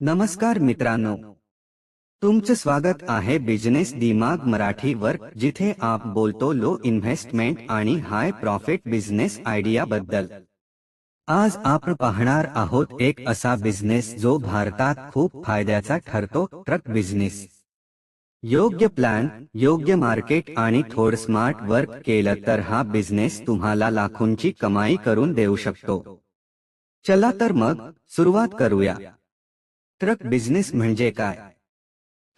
नमस्कार मित्रांनो. तुमचं स्वागत आहे बिझनेस दिमाग मराठीवर जिथे आप बोलतो लो इन्व्हेस्टमेंट आणि हाय प्रॉफिट बिझनेस आयडिया बद्दल. आज आपण पाहणार आहोत एक असा बिझनेस जो भारतात खूप फायद्याचा ठरतो ट्रक बिझनेस योग्य प्लॅन योग्य मार्केट आणि थोड स्मार्ट वर्क केलं तर हा बिझनेस तुम्हाला लाखोंची कमाई करून देऊ शकतो. चला तर मग सुरुवात करूया. ट्रक बिझनेस म्हणजे काय?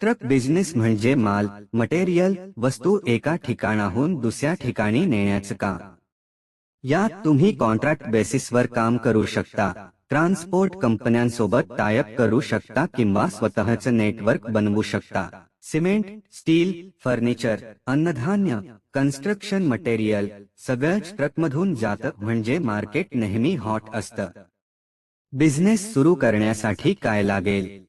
ट्रक बिझनेस म्हणजे माल मटेरियल वस्तू एका ठिकाणाहून दुसऱ्या ठिकाणी नेण्याचं काम. यात तुम्ही कॉन्ट्रॅक्ट बेसिसवर काम करू शकता ट्रान्सपोर्ट कंपन्यांसोबत टायअप करू शकता किंवा स्वतःचं नेटवर्क बनवू शकता. सिमेंट स्टील फर्निचर अन्नधान्य कन्स्ट्रक्शन मटेरियल सगळंच ट्रकमधून जातं म्हणजे मार्केट नेहमी हॉट असतं. बिझनेस सुरू करण्यासाठी काय लागेल?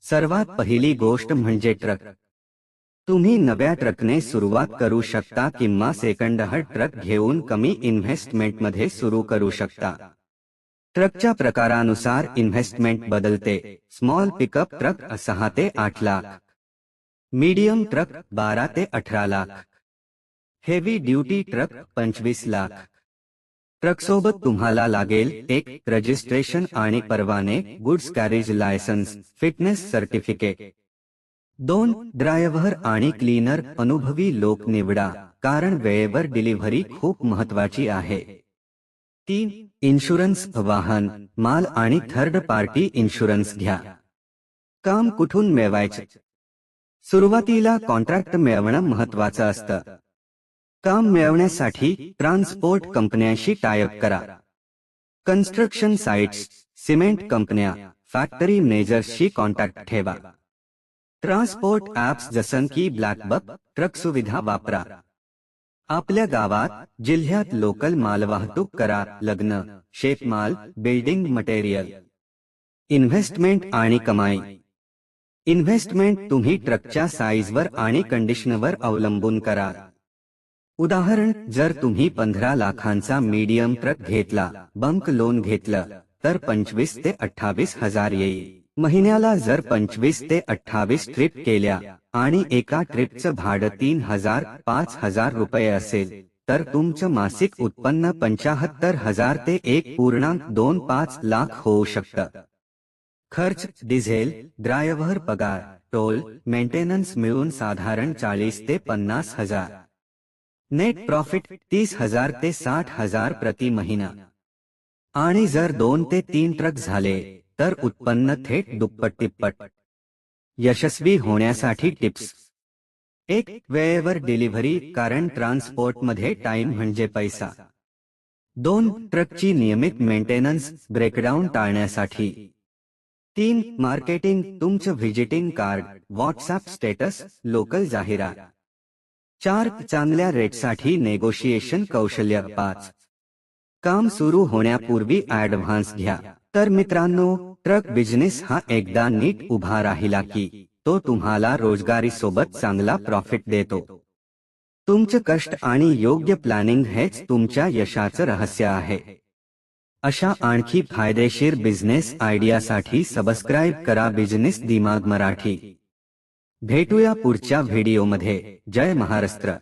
सर्वात पहिली गोष्ट म्हणजे ट्रक. तुम्ही नव्या ट्रकने सुरुवात करू शकता किंवा सेकंड हँड ट्रक घेऊन कमी इन्व्हेस्टमेंटमध्ये सुरू करू शकता. ट्रकच्या प्रकारानुसार इन्व्हेस्टमेंट बदलते. स्मॉल पिकअप ट्रक सहा ते आठ लाख. मीडियम ट्रक बारा ते अठरा लाख. हेवी ड्युटी ट्रक पंचवीस लाख. ट्रकसोबत तुम्हाला लागेल एक रजिस्ट्रेशन आणि परवाने goods carriage licence fitness certificate दोन ड्रायव्हर आणि क्लीनर अनुभवी लोक निवडा कारण वेळेवर डिलिव्हरी खूप महत्वाची आहे. तीन इन्शुरन्स वाहन माल आणि थर्ड पार्टी इन्शुरन्स घ्या. काम कुठून मिळवायचे? सुरुवातीला कॉन्ट्रॅक्ट मिळवणं महत्वाचं असतं. काम मिळवण्यासाठी ट्रान्सपोर्ट कंपन्यांशी टायअप करा. कन्स्ट्रक्शन साइट्स सिमेंट कंपन्या फॅक्टरी मॅनेजर्सशी कॉन्टॅक्ट ठेवा. ट्रान्सपोर्ट ऍप्स जसं की ब्लॅकबक ट्रक सुविधा वापरा. आपल्या गावात जिल्ह्यात लोकल माल वाहतूक करा लग्न शेतमाल बिल्डिंग मटेरियल इन्व्हेस्टमेंट आणि कमाई. इन्व्हेस्टमेंट तुम्ही ट्रकच्या साईजवर आणि कंडिशनवर अवलंबून करा. उदाहरण जर तुम्ही पंधरा लाखांचा मीडियम ट्रक घेतला बंक लोन घेतलं तर पंचवीस ते अठ्ठावीस हजार येईल. महिन्याला जर पंचवीस ते अठ्ठावीस ट्रिप केल्या आणि एका ट्रिपचं भाडं तीन हजार पाच हजार रुपये असेल तर तुमचं मासिक उत्पन्न पंचाहत्तर हजार ते एक पूर्णांक दोन पाच लाख होऊ शकतं. खर्च डिझेल ड्रायव्हर पगार टोल मेंटेनन्स मिळून साधारण चाळीस ते पन्नास हजार. नेट प्रॉफिट तीस हजार ते साठ हजार प्रति महिना. आणि जर दोन ते तीन ट्रक झाले तर उत्पन्न थेट दुप्पट तिप्पट यशस्वी होण्यासाठी टिप्स. एक वेळेवर डिलिव्हरी कारण ट्रान्सपोर्टमध्ये टाइम म्हणजे पैसा. दोन ट्रकची नियमित मेंटेनन्स ब्रेकडाऊन टाळण्यासाठी. तीन मार्केटिंग तुमचं visiting card WhatsApp status local जाहिरात. चार चांगल्या रेटसाठी नेगोशिएशन कौशल्य पाच. काम सुरू होण्यापूर्वी ऍडव्हान्स घ्या. तर मित्रांनो ट्रक बिझनेस हा एकदा नीट उभा राहिला की तो तुम्हाला रोजगारी सोबत चांगला प्रॉफिट देतो. तुमचं कष्ट आणि योग्य प्लॅनिंग हेच तुमच्या यशाचं रहस्य आहे. अशा आणखी फायदेशीर बिझनेस आयडियासाठी सबस्क्राईब करा बिझनेस दिमाग मराठी. भेटूया पुढच्या व्हिडिओमध्ये. जय महाराष्ट्र.